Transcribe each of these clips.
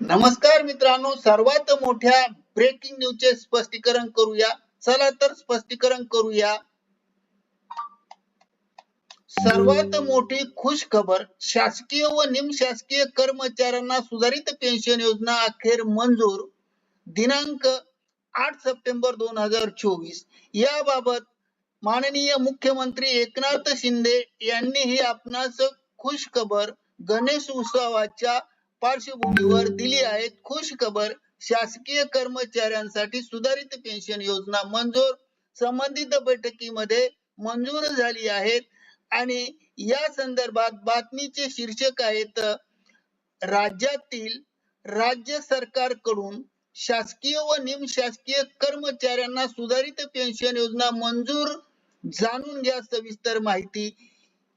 नमस्कार मित्रांनो सर्वात मोठ्या ब्रेकिंग न्यूजचे स्पष्टीकरण करूया. चला तर स्पष्टीकरण करूया. सर्वात मोठी खुश खबर शासकीय व निमशासकीय कर्मचाऱ्यांना सुधारित पेन्शन योजना अखेर मंजूर. दिनांक आठ सप्टेंबर दोन हजार चोवीस. याबाबत माननीय मुख्यमंत्री एकनाथ शिंदे यांनीही आपणास खुश खबर गणेश उत्सवाच्या पार्श्वभूमीवर दिली आहे खुश खबर शासकीय कर्मचाऱ्यांसाठी सुधारित पेन्शन योजना मंजूर. संबंधित बैठकीमध्ये मंजूर झाली आहेत. आणि या संदर्भात बातमीचे शीर्षक आहेत राज्यातील राज्य सरकारकडून शासकीय व निमशासकीय कर्मचाऱ्यांना सुधारित पेन्शन योजना मंजूर जाणून घ्या सविस्तर माहिती.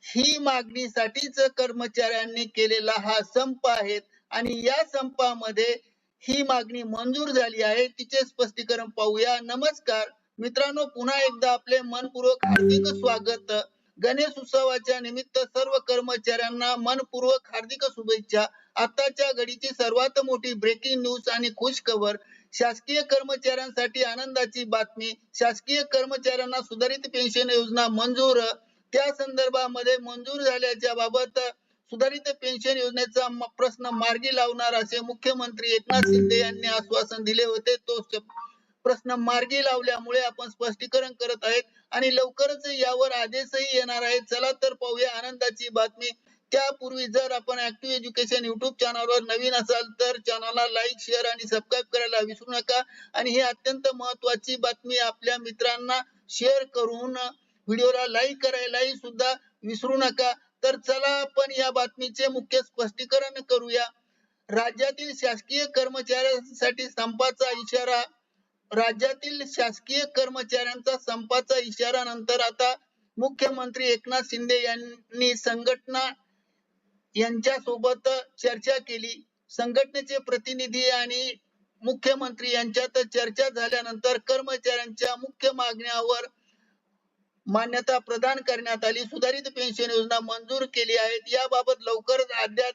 ही मागणीसाठीच कर्मचाऱ्यांनी केलेला हा संप आहे. आणि या संपामध्ये ही मागणी मंजूर झाली आहे. तिचे स्पष्टीकरण पाहूया. नमस्कार. मित्रांनो पुन्हा एकदा आपले मनपूर्वक हार्दिक स्वागत. गणेश उत्सवाच्या निमित्त सर्व कर्मचाऱ्यांना मनपूर्वक हार्दिक शुभेच्छा. आताच्या घडीची सर्वात मोठी ब्रेकिंग न्यूज आणि खुश खबर शासकीय कर्मचाऱ्यांसाठी आनंदाची बातमी. शासकीय कर्मचाऱ्यांना सुधारित पेन्शन योजना मंजूर. त्या संदर्भामध्ये मंजूर झाल्याच्या बाबत सुधारित पेन्शन योजनेचा प्रश्न मार्गी लावणार असे मुख्यमंत्री एकनाथ शिंदे यांनी आश्वासन दिले होते. तो प्रश्न मार्गी लावल्यामुळे आपण स्पष्टीकरण करत आहेत आणि लवकरच यावर आदेशही येणार आहेत. चला तर पाहूया आनंदाची बातमी. त्यापूर्वी जर आपण ऍक्टिव्ह एज्युकेशन युट्यूब चॅनलवर नवीन असाल तर चॅनलला लाईक शेअर आणि सबस्क्राईब करायला विसरू नका. आणि ही अत्यंत महत्वाची बातमी आपल्या मित्रांना शेअर करून व्हिडिओला लाईक करायलाही सुद्धा विसरू नका. तर चला आपण या बातमीचे मुख्य स्पष्टीकरण करूया. राज्यातील शासकीय कर्मचाऱ्यांसाठी संपाचा इशारा. राज्यातील शासकीय कर्मचाऱ्यांचा संपाचा इशारा नंतर आता मुख्यमंत्री एकनाथ शिंदे यांनी संघटना यांच्या सोबत चर्चा केली. संघटनेचे प्रतिनिधी आणि मुख्यमंत्री यांच्यात चर्चा झाल्यानंतर कर्मचाऱ्यांच्या मुख्य मागण्यावर मान्यता प्रदान करण्यात आली. सुधारित पेन्शन योजना मंजूर केली आहे याबाबत लवकरच अध्या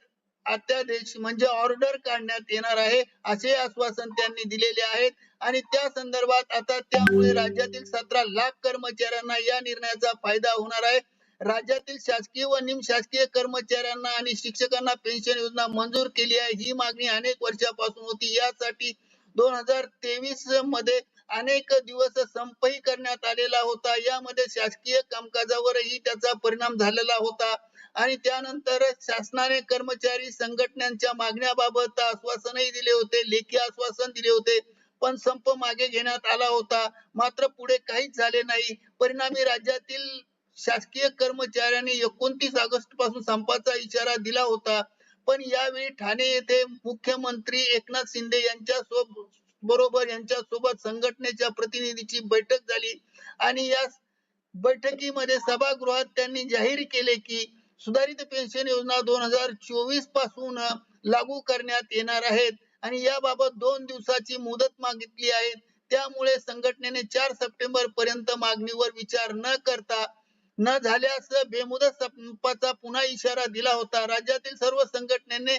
अध्यादेश म्हणजे ऑर्डर काढण्यात येणार आहे असे आश्वासन त्यांनी दिलेले आहेत. आणि त्या संदर्भात आता त्यामुळे राज्यातील सतरा लाख कर्मचाऱ्यांना या निर्णयाचा फायदा होणार आहे. राज्यातील शासकीय व निमशासकीय कर्मचाऱ्यांना आणि शिक्षकांना पेन्शन योजना मंजूर केली आहे. ही मागणी अनेक वर्षापासून होती. यासाठी दोन हजार तेवीसमध्ये अनेक दिवस संपही करण्यात आलेला होता. यामध्ये शासकीय कामकाजावरही त्याचा परिणाम झालेला होता. आणि त्यानंतर शासनाने कर्मचारी संघटनांच्या मागण्याबाबत आश्वासनही दिले होते. लेखी आश्वासन दिले होते. पण संप मागे घेण्यात आला होता. मात्र पुढे काहीच झाले नाही. परिणामी राज्यातील शासकीय कर्मचाऱ्यांनी एकोणतीस ऑगस्टपासून संपाचा इशारा दिला होता. पण यावेळी ठाणे येथे मुख्यमंत्री एकनाथ शिंदे यांच्या सोब- बरोबर यांच्या सोबत संघटनेच्या प्रतिनिधीची बैठक झाली. आणि या बैठकीमध्ये सभागृहात त्यांनी जाहीर केले की सुधारित पेन्शन योजना दोन हजार चोवीसपासून लागू करण्यात येणार आहेत. आणि याबाबत दोन दिवसाची मुदत मागितली आहे. त्यामुळे संघटनेने चार सप्टेंबर पर्यंत मागणीवर विचार न करता न झाल्यास बेमुदत संपाचा पुन्हा इशारा दिला होता. राज्यातील सर्व संघटनेने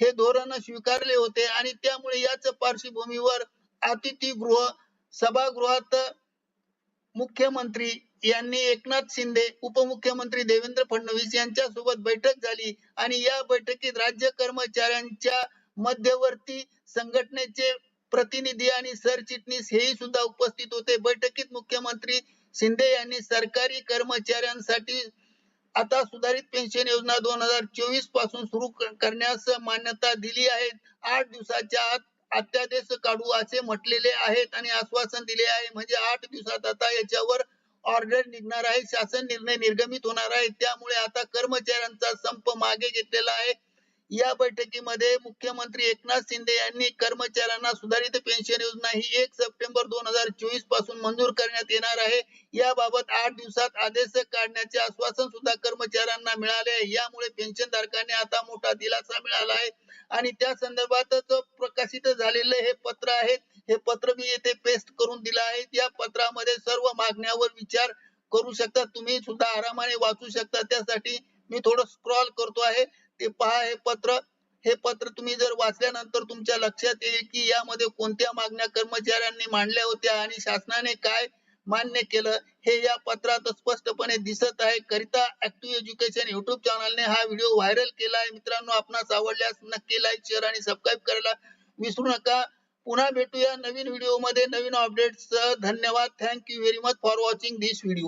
हे धोरण स्वीकारले होते आणि त्यामुळे याच पार्श्वभूमीवर अतिथीगृह सभागृहात मुख्यमंत्री यांनी एकनाथ शिंदे उपमुख्यमंत्री देवेंद्र फडणवीस यांच्या सोबत बैठक झाली आणि या बैठकीत राज्य कर्मचाऱ्यांच्या मध्यवर्ती संघटनेचे प्रतिनिधी आणि सरचिटणीस हेही सुद्धा उपस्थित होते. बैठकीत मुख्यमंत्री शिंदे यांनी सरकारी कर्मचाऱ्यांसाठी आता सुधारित पेन्शन योजना दोन हजार चोवीसपासून सुरू करण्यास मान्यता दिली आहे. आठ दिवसाच्या आत अत्यादेश काढू असे म्हटलेले आहेत आणि आश्वासन दिले आहे. म्हणजे आठ दिवसात आता याच्यावर ऑर्डर निघणार आहे. शासन निर्णय निर्गमित होणार आहे. त्यामुळे आता कर्मचाऱ्यांचा संप मागे घेतलेला आहे. या बैठकीमध्ये मुख्यमंत्री एकनाथ शिंदे यांनी कर्मचाऱ्यांना सुधारित पेन्शन योजना ही एक सप्टेंबर दोन हजार चोवीसपासून मंजूर करण्यात येणार आहे. याबाबत आठ दिवसात आदेश काढण्याचे आश्वासन सुद्धा कर्मचाऱ्यांना मिळाले आहे. यामुळे पेन्शन धारकांनी आता मोठा दिलासा मिळाला आहे. आणि त्या संदर्भातच प्रकाशित झालेले हे पत्र आहे. हे पत्र मी येथे पेस्ट करून दिलं आहे. या पत्रामध्ये सर्व मागण्यावर विचार करू शकता. तुम्ही सुद्धा आरामाने वाचू शकता. त्यासाठी मी थोडं स्क्रॉल करतो आहे. ते पहा हे पत्र हे पत्र तुम्ही जर वाचल्यानंतर तुमच्या लक्षात येईल की यामध्ये कोणत्या मागण्या कर्मचाऱ्यांनी मांडल्या होत्या आणि शासनाने काय मान्य केलं हे या पत्रात स्पष्टपणे दिसत आहे. करिता ऍक्टिव्ह एज्युकेशन युट्यूब चॅनलने हा व्हिडिओ व्हायरल केला आहे. मित्रांनो आपणास आवडल्यास नक्की लाईक शेअर आणि सबस्क्राईब करायला विसरू नका. पुन्हा भेटूया नवीन व्हिडिओमध्ये. नवीन अपडेट्स धन्यवाद. Thank you very much for watching this video